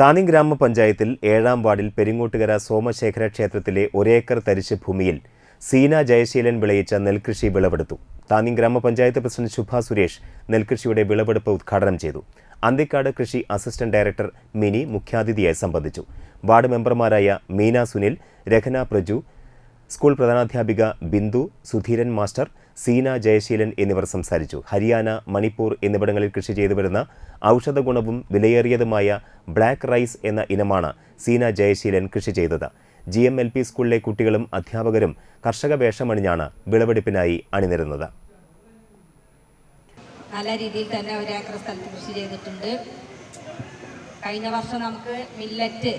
താന്നി ഗ്രാമപഞ്ചായത്തിൽ ഏഴാം വാർഡിൽ പെരിങ്ങോട്ടുകര സോമശേഖര ക്ഷേത്രത്തിലെ ഒരേക്കർ തരിശ് ഭൂമിയിൽ സീന ജയശീലൻ വിളയിച്ച നെൽകൃഷി വിളവെടുത്തു. താന്നി ഗ്രാമപഞ്ചായത്ത് പ്രസിഡന്റ് ശുഭ സുരേഷ് നെൽകൃഷിയുടെ വിളവെടുപ്പ് ഉദ്ഘാടനം ചെയ്തു. അന്തിക്കാട് കൃഷി അസിസ്റ്റന്റ് ഡയറക്ടർ മിനി മുഖ്യാതിഥിയായി സംബന്ധിച്ചു. വാർഡ് മെമ്പർമാരായ മീന സുനിൽ രഘന പ്രജു സ്കൂൾ പ്രധാനാധ്യാപിക ബിന്ദു സുധീരൻ മാസ്റ്റർ സീന ജയശീലൻ എന്നിവർ സംസാരിച്ചു. ഹരിയാന മണിപ്പൂർ എന്നിവിടങ്ങളിൽ കൃഷി ചെയ്തു വരുന്ന ഔഷധ ഗുണവും വിലയേറിയതുമായ ബ്ലാക്ക് റൈസ് എന്ന ഇനമാണ് സീന ജയശീലൻ കൃഷി ചെയ്തത്. ജി എം എൽ പി സ്കൂളിലെ കുട്ടികളും അധ്യാപകരും കർഷക വേഷമണിഞ്ഞാണ് വിളവെടുപ്പിനായി അണിനിരുന്നത്. നല്ല രീതിയിൽ തന്നെ ഒരു സ്ഥലത്ത് കൃഷി ചെയ്തിട്ടുണ്ട്. കഴിഞ്ഞ വർഷം നമുക്ക് മില്ലറ്റ്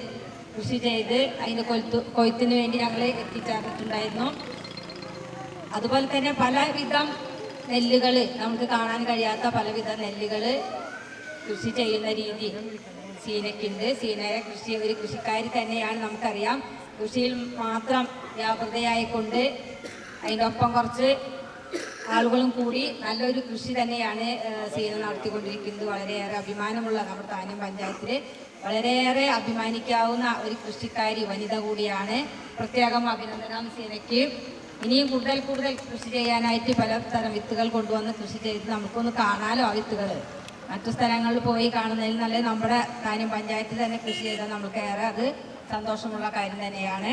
കൃഷി ചെയ്ത് അതിന്റെ കൊയ്ത്ത് കൊയ്ത്തിന് വേണ്ടി ഞങ്ങൾ എത്തിച്ചേർന്നിട്ടുണ്ടായിരുന്നു. അതുപോലെ തന്നെ പലവിധം നെല്ലുകൾ നമുക്ക് കാണാൻ കഴിയാത്ത പലവിധ നെല്ലുകൾ കൃഷി ചെയ്യുന്ന രീതി സീനയ്ക്കുണ്ട്. സീനയെ കൃഷി ഒരു കൃഷിക്കാരി തന്നെയാണ് നമുക്കറിയാം. കൃഷിയിൽ മാത്രം വ്യാപൃതയായിക്കൊണ്ട് അതിന്റെ ഒപ്പം കുറച്ച് ആളുകളും കൂടി നല്ലൊരു കൃഷി തന്നെയാണ് സേന നടത്തിക്കൊണ്ടിരിക്കുന്നത്. വളരെയേറെ അഭിമാനമുള്ള നമ്മുടെ താനം പഞ്ചായത്തിൽ വളരെയേറെ അഭിമാനിക്കാവുന്ന ഒരു കൃഷിക്കാരി വനിത കൂടിയാണ്. പ്രത്യേകം അഭിനന്ദനം സീനയ്ക്ക്. ഇനിയും കൂടുതൽ കൂടുതൽ കൃഷി ചെയ്യാനായിട്ട് പലതരം വിത്തുകൾ കൊണ്ടുവന്ന് കൃഷി ചെയ്ത് നമുക്കൊന്ന് കാണാലോ ആ വിത്തുകൾ മറ്റു സ്ഥലങ്ങളിൽ പോയി കാണുന്നതിൽ നല്ല നമ്മുടെ കാര്യം പഞ്ചായത്തിൽ തന്നെ കൃഷി ചെയ്താൽ നമുക്ക് ഏറെ അത് സന്തോഷമുള്ള കാര്യം തന്നെയാണ്.